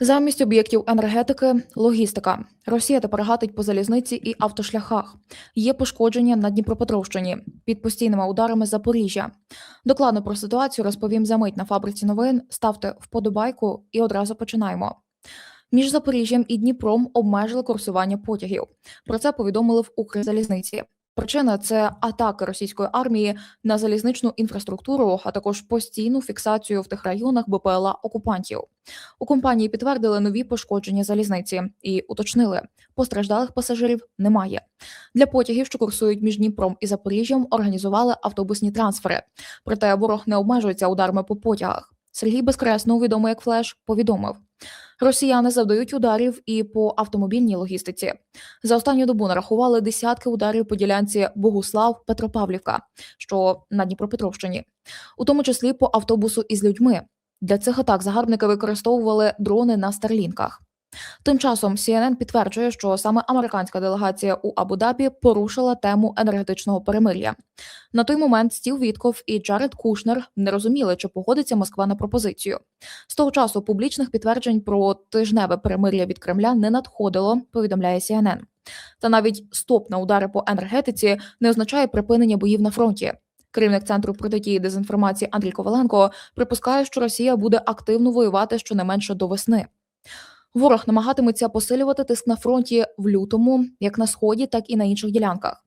Замість об'єктів енергетики логістика. Росія тепер гатить по залізниці і автошляхах. Є пошкодження на Дніпропетровщині під постійними ударами Запоріжжя. Докладно про ситуацію розповім за мить на фабриці новин. Ставте вподобайку і одразу починаємо. Між Запоріжжям і Дніпром обмежили курсування потягів. Про це повідомили в Укрзалізниці. Причина це атаки російської армії на залізничну інфраструктуру, а також постійну фіксацію в тих районах БПЛА окупантів. У компанії підтвердили нові пошкодження залізниці і уточнили, постраждалих пасажирів немає. Для потягів, що курсують між Дніпром і Запоріжжям, організували автобусні трансфери. Проте ворог не обмежується ударами по потягах. Сергій Безкресно, відомий як Флеш, повідомив. Росіяни завдають ударів і по автомобільній логістиці. За останню добу нарахували десятки ударів по ділянці Богуслав Петропавлівка, що на Дніпропетровщині, у тому числі по автобусу із людьми. Для цих атак загарбники використовували дрони на старлінках. Тим часом CNN підтверджує, що саме американська делегація у Абу-Дабі порушила тему енергетичного перемир'я. На той момент Стів Вітков і Джаред Кушнер не розуміли, чи погодиться Москва на пропозицію. З того часу публічних підтверджень про тижневе перемир'я від Кремля не надходило, повідомляє CNN. Та навіть стоп на удари по енергетиці не означає припинення боїв на фронті. Керівник центру протидії дезінформації Андрій Коваленко припускає, що Росія буде активно воювати щонайменше до весни. Ворог намагатиметься посилювати тиск на фронті в лютому, як на сході, так і на інших ділянках.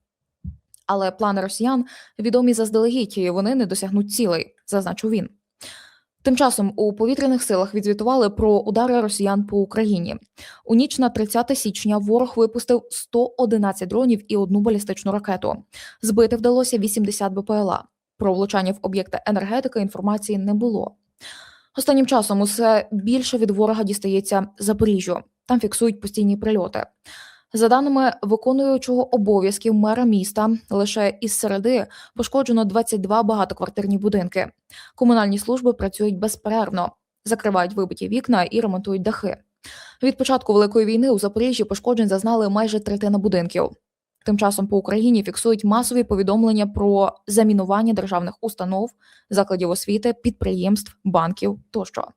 Але плани росіян відомі заздалегідь, і вони не досягнуть цілей, зазначив він. Тим часом у повітряних силах відзвітували про удари росіян по Україні. У ніч на 30 січня ворог випустив 111 дронів і одну балістичну ракету. Збити вдалося 80 БПЛА. Про влучання в об'єкти енергетики інформації не було. Останнім часом усе більше від ворога дістається Запоріжжю. Там фіксують постійні прильоти. За даними виконуючого обов'язків мера міста, лише із середи пошкоджено 22 багатоквартирні будинки. Комунальні служби працюють безперервно, закривають вибиті вікна і ремонтують дахи. Від початку великої війни у Запоріжжі пошкоджень зазнали майже третина будинків. Тим часом по Україні фіксують масові повідомлення про замінування державних установ, закладів освіти, підприємств, банків тощо.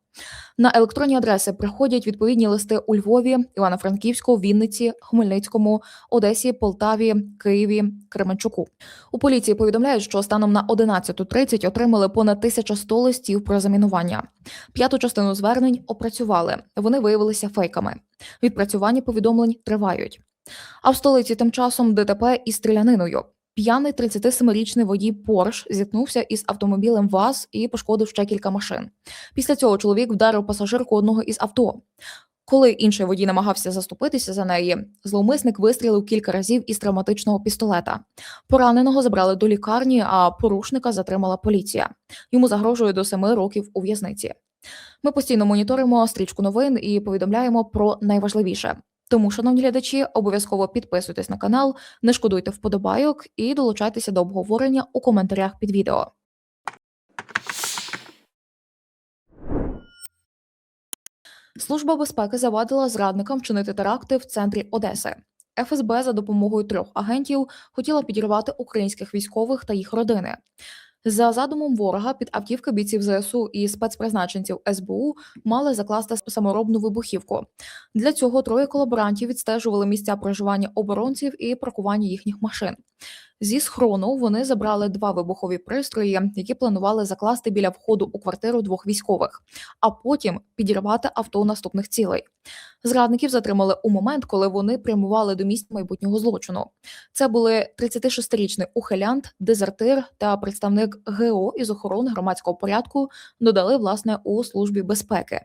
На електронні адреси приходять відповідні листи у Львові, Івано-Франківську, Вінниці, Хмельницькому, Одесі, Полтаві, Києві, Кременчуку. У поліції повідомляють, що станом на 11.30 отримали понад 1100 листів про замінування. П'яту частину звернень опрацювали. Вони виявилися фейками. Відпрацювання повідомлень тривають. А в столиці тим часом ДТП із стріляниною. П'яний 37-річний водій Порш зіткнувся із автомобілем ВАЗ і пошкодив ще кілька машин. Після цього чоловік вдарив пасажирку одного із авто. Коли інший водій намагався заступитися за неї, зловмисник вистрілив кілька разів із травматичного пістолета. Пораненого забрали до лікарні, а порушника затримала поліція. Йому загрожує до семи років у в'язниці. Ми постійно моніторимо стрічку новин і повідомляємо про найважливіше. Тому, шановні глядачі, обов'язково підписуйтесь на канал, не шкодуйте вподобайок і долучайтеся до обговорення у коментарях під відео. Служба безпеки завадила зрадникам вчинити теракти в центрі Одеси. ФСБ за допомогою трьох агентів хотіла підірвати українських військових та їх родини. За задумом ворога під автівки бійців ЗСУ і спецпризначенців СБУ мали закласти саморобну вибухівку. Для цього троє колаборантів відстежували місця проживання оборонців і паркування їхніх машин. Зі схрону вони забрали два вибухові пристрої, які планували закласти біля входу у квартиру двох військових, а потім підірвати авто наступних цілей. Зрадників затримали у момент, коли вони прямували до місця майбутнього злочину. Це були 36-річний ухилянт, дезертир та представник ГО із охорони громадського порядку. Додали власне у службі безпеки.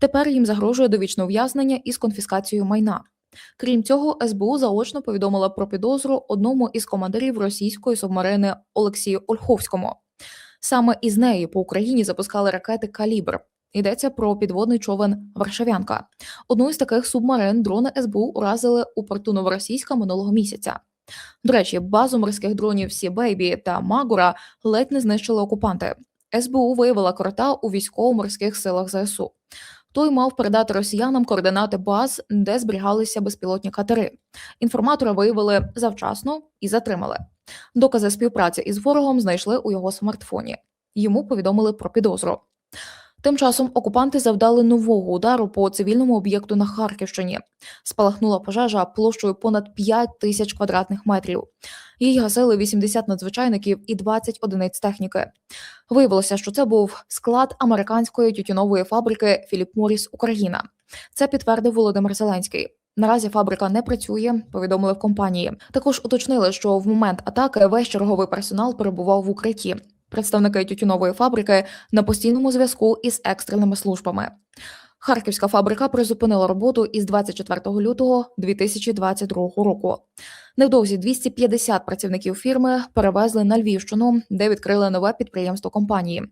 Тепер їм загрожує довічне ув'язнення із конфіскацією майна. Крім цього, СБУ заочно повідомила про підозру одному із командирів російської субмарини Олексію Ольховському. Саме із неї по Україні запускали ракети Калібр. Йдеться про підводний човен Варшавянка. Одну із таких субмарин дрони СБУ уразили у порту Новоросійська минулого місяця. До речі, базу морських дронів Сі Бейбі та Магура ледь не знищили окупанти. СБУ виявила крота у військово-морських силах ЗСУ. Той мав передати росіянам координати баз, де зберігалися безпілотні катери. Інформатора виявили завчасно і затримали. Докази співпраці із ворогом знайшли у його смартфоні. Йому повідомили про підозру. Тим часом окупанти завдали нового удару по цивільному об'єкту на Харківщині. Спалахнула пожежа площею понад 5 тисяч квадратних метрів. Її гасили 80 надзвичайників і 20 одиниць техніки. Виявилося, що це був склад американської тютюнової фабрики Філіп Моріс Україна. Це підтвердив Володимир Зеленський. Наразі фабрика не працює, повідомили в компанії. Також уточнили, що в момент атаки весь черговий персонал перебував в укритті. Представники тютюнової фабрики на постійному зв'язку із екстреними службами. Харківська фабрика призупинила роботу із 24 лютого 2022 року. Невдовзі 250 працівників фірми перевезли на Львівщину, де відкрили нове підприємство компанії.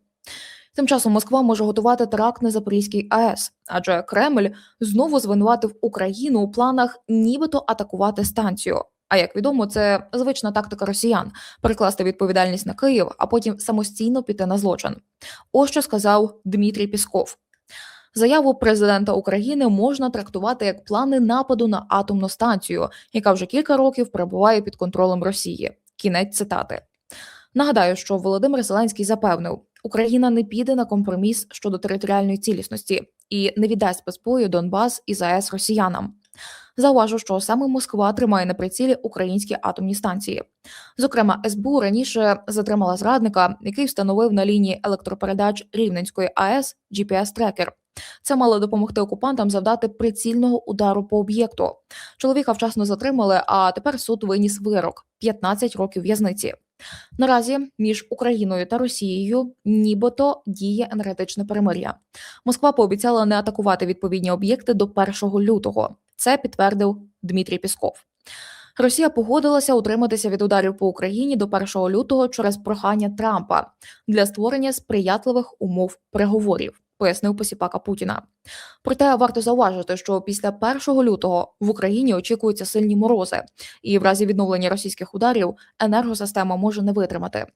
Тим часом Москва може готувати теракт на Запорізькій АЕС, адже Кремль знову звинуватив Україну у планах нібито атакувати станцію. А як відомо, це звична тактика росіян перекласти відповідальність на Київ, а потім самостійно піти на злочин. Ось що сказав Дмитрій Пісков. Заяву президента України можна трактувати як плани нападу на атомну станцію, яка вже кілька років перебуває під контролем Росії. Кінець цитати. Нагадаю, що Володимир Зеленський запевнив, Україна не піде на компроміс щодо територіальної цілісності і не віддасть без бою Донбас і ЗАЕС росіянам. Зауважу, що саме Москва тримає на прицілі українські атомні станції. Зокрема, СБУ раніше затримала зрадника, який встановив на лінії електропередач Рівненської АЕС GPS-трекер. Це мало допомогти окупантам завдати прицільного удару по об'єкту. Чоловіка вчасно затримали, а тепер суд виніс вирок 15 років в'язниці. Наразі між Україною та Росією нібито діє енергетичне перемир'я. Москва пообіцяла не атакувати відповідні об'єкти до 1 лютого. Це підтвердив Дмитрій Пісков. Росія погодилася утриматися від ударів по Україні до 1 лютого через прохання Трампа для створення сприятливих умов переговорів. Пояснив посіпака Путіна. Проте варто зауважити, що після 1 лютого в Україні очікуються сильні морози, і в разі відновлення російських ударів енергосистема може не витримати.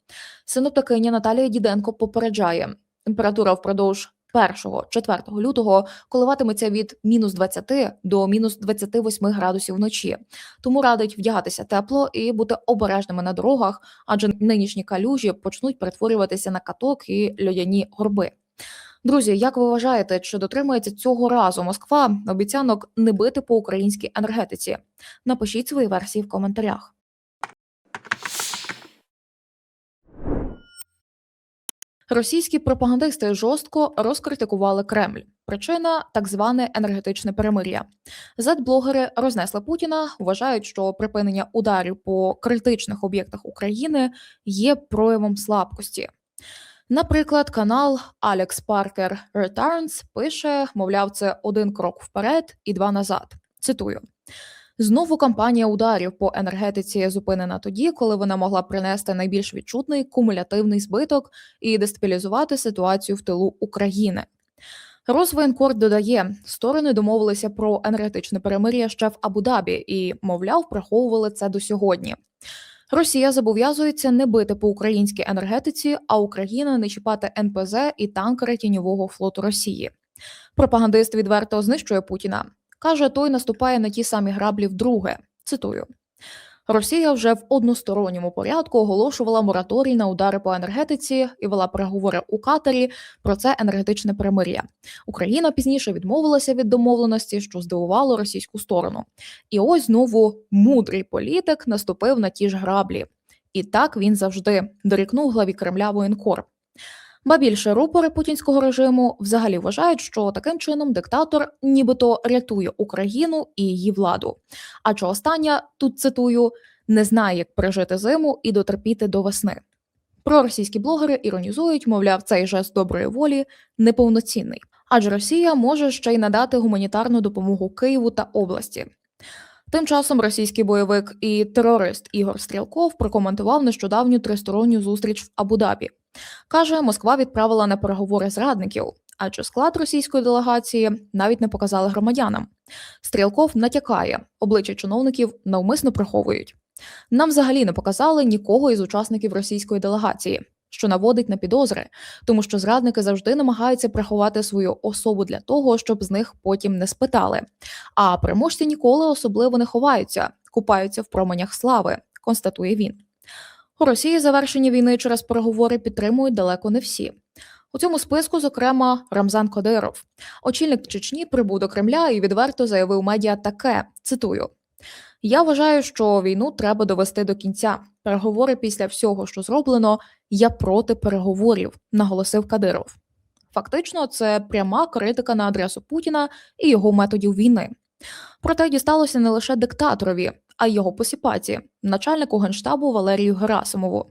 Синоптикиня Наталія Діденко попереджає, температура впродовж 1-4 лютого коливатиметься від мінус 20 до мінус 28 градусів вночі. Тому радить вдягатися тепло і бути обережними на дорогах, адже нинішні калюжі почнуть перетворюватися на каток і льодяні горби. Друзі, як ви вважаєте, чи дотримується цього разу Москва обіцянок не бити по українській енергетиці? Напишіть свої версії в коментарях. Російські пропагандисти жорстко розкритикували Кремль. Причина так зване енергетичне перемир'я. Зет-блогери рознесли Путіна, вважають, що припинення ударів по критичних об'єктах України є проявом слабкості. Наприклад, канал Alex Parker Returns пише, мовляв, це один крок вперед і два назад. Цитую. Знову кампанія ударів по енергетиці зупинена тоді, коли вона могла принести найбільш відчутний кумулятивний збиток і дестабілізувати ситуацію в тилу України. Розвоєнкор додає, сторони домовилися про енергетичне перемир'я ще в Абу-Дабі і, мовляв, приховували це до сьогодні. Росія зобов'язується не бити по українській енергетиці, а Україна не чіпати НПЗ і танкери тіньового флоту Росії. Пропагандист відверто знищує Путіна. Каже, той наступає на ті самі граблі вдруге. Цитую. Росія вже в односторонньому порядку оголошувала мораторій на удари по енергетиці і вела переговори у Катарі про це енергетичне перемир'я. Україна пізніше відмовилася від домовленості, що здивувало російську сторону. І ось знову мудрий політик наступив на ті ж граблі. І так він завжди дорікнув главі Кремля воєнкор. Ба більше рупори путінського режиму взагалі вважають, що таким чином диктатор нібито рятує Україну і її владу. А що остання тут цитую не знає, як пережити зиму і дотерпіти до весни. Проросійські блогери іронізують, мовляв, цей жест доброї волі неповноцінний, адже Росія може ще й надати гуманітарну допомогу Києву та області. Тим часом російський бойовик і терорист Ігор Стрілков прокоментував нещодавню тристоронню зустріч в Абу-Дабі. Каже, Москва відправила на переговори зрадників, адже склад російської делегації навіть не показали громадянам. Стрілков натякає, обличчя чиновників навмисно приховують. Нам взагалі не показали нікого із учасників російської делегації, що наводить на підозри, тому що зрадники завжди намагаються приховати свою особу для того, щоб з них потім не спитали. А переможці ніколи особливо не ховаються, купаються в променях слави, констатує він. У Росії завершення війни через переговори підтримують далеко не всі. У цьому списку, зокрема, Рамзан Кадиров. Очільник Чечні прибув до Кремля і відверто заявив медіа таке: цитую. Я вважаю, що війну треба довести до кінця. Переговори після всього, що зроблено, я проти переговорів, наголосив Кадиров. Фактично, це пряма критика на адресу Путіна і його методів війни. Проте дісталося не лише диктаторові, а його посіпаці, начальнику генштабу Валерію Герасимову.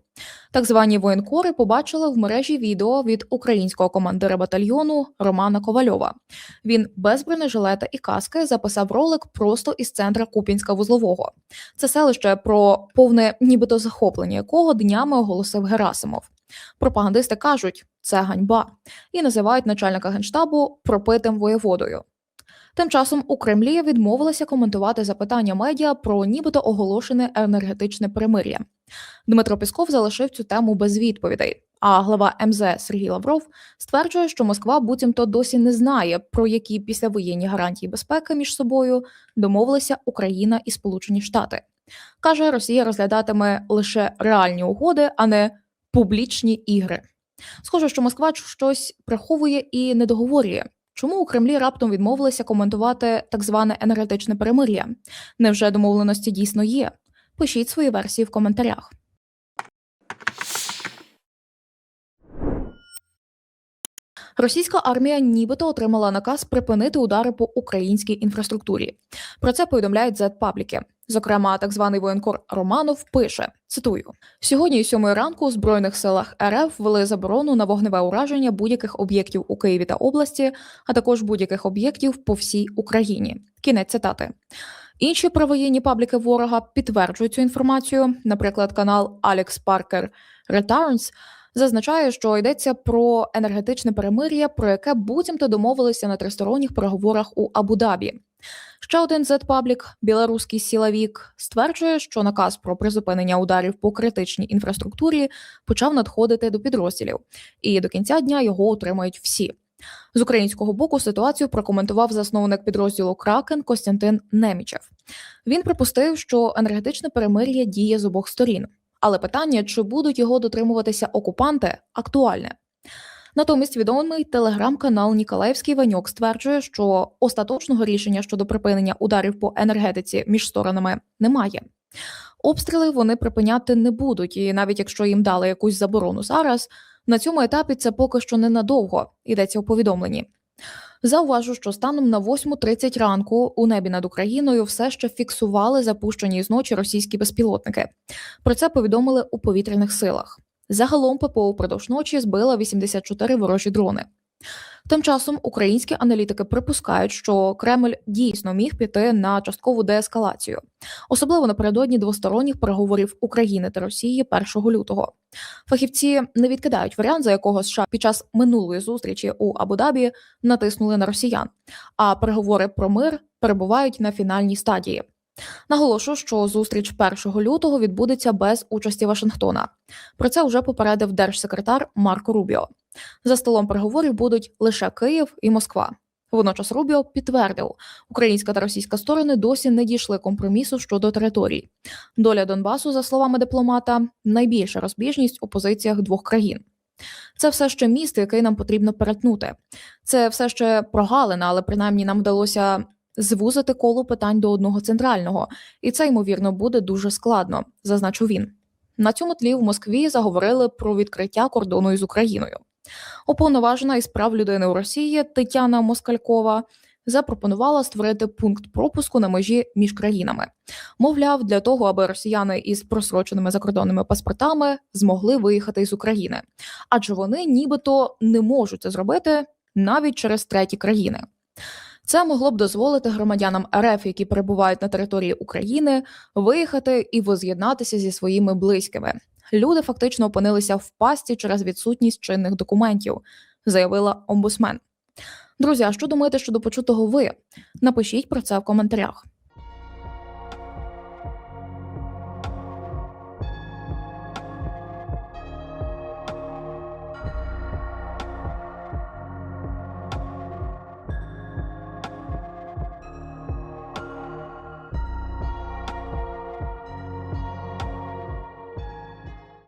Так звані воєнкори побачили в мережі відео від українського командира батальйону Романа Ковальова. Він без бронежилета і каски записав ролик просто із центра Купінська вузлового. Це селище про повне, нібито захоплення якого днями оголосив Герасимов. Пропагандисти кажуть, це ганьба, і називають начальника генштабу пропитим воєводою. Тим часом у Кремлі відмовилися коментувати запитання медіа про нібито оголошене енергетичне перемир'я. Дмитро Пісков залишив цю тему без відповідей. А глава МЗ Сергій Лавров стверджує, що Москва буцімто досі не знає, про які післявоєнні гарантії безпеки між собою домовилися Україна і Сполучені Штати. Каже, Росія розглядатиме лише реальні угоди, а не публічні ігри. Схоже, що Москва щось приховує і не договорює. Чому у Кремлі раптом відмовилися коментувати так зване енергетичне перемир'я? Невже домовленості дійсно є? Пишіть свої версії в коментарях. Російська армія нібито отримала наказ припинити удари по українській інфраструктурі. Про це повідомляють Z-пабліки. Зокрема, так званий воєнкор Романов пише: цитую: сьогодні, сьомої ранку, у збройних силах РФ ввели заборону на вогневе ураження будь-яких об'єктів у Києві та області, а також будь-яких об'єктів по всій Україні. Кінець цитати. Інші провоєнні пабліки ворога підтверджують цю інформацію. Наприклад, канал Alex Parker Returns зазначає, що йдеться про енергетичне перемир'я, про яке буцімто домовилися на тристоронніх переговорах у Абу-Дабі. Ще один Z-паблік, білоруський сілавік, стверджує, що наказ про призупинення ударів по критичній інфраструктурі почав надходити до підрозділів, і до кінця дня його отримають всі. З українського боку ситуацію прокоментував засновник підрозділу Кракен Костянтин Немічев. Він припустив, що енергетичне перемир'я діє з обох сторін, але питання, чи будуть його дотримуватися окупанти, актуальне. Натомість відомий телеграм-канал Ніколаївський Ваньок стверджує, що остаточного рішення щодо припинення ударів по енергетиці між сторонами немає. Обстріли вони припиняти не будуть, і навіть якщо їм дали якусь заборону зараз, на цьому етапі це поки що ненадовго, йдеться у повідомленні. Зауважу, що станом на 8.30 ранку у небі над Україною все ще фіксували запущені зночі російські безпілотники. Про це повідомили у повітряних силах. Загалом ППО впродовж ночі збила 84 ворожі дрони. Тим часом українські аналітики припускають, що Кремль дійсно міг піти на часткову деескалацію, особливо напередодні двосторонніх переговорів України та Росії 1 лютого. Фахівці не відкидають варіант, за якого США під час минулої зустрічі у Абу-Дабі натиснули на росіян, а переговори про мир перебувають на фінальній стадії. Наголошу, що зустріч 1 лютого відбудеться без участі Вашингтона. Про це вже попередив держсекретар Марко Рубіо. За столом переговорів будуть лише Київ і Москва. Водночас Рубіо підтвердив, українська та російська сторони досі не дійшли компромісу щодо територій. Доля Донбасу, за словами дипломата, найбільша розбіжність у позиціях двох країн. Це все ще міст, який нам потрібно перетнути. Це все ще прогалина, але принаймні нам вдалося звузити коло питань до одного центрального, і це ймовірно буде дуже складно, зазначив він. На цьому тлі в Москві заговорили про відкриття кордону із Україною. Уповноважена із прав людини у Росії Тетяна Москалькова запропонувала створити пункт пропуску на межі між країнами. Мовляв, для того, аби росіяни із просроченими закордонними паспортами змогли виїхати із України, адже вони нібито не можуть це зробити навіть через треті країни. Це могло б дозволити громадянам РФ, які перебувають на території України, виїхати і воз'єднатися зі своїми близькими. Люди фактично опинилися в пасті через відсутність чинних документів, заявила омбусмен. Друзі, а що думаєте щодо почутого ви? Напишіть про це в коментарях.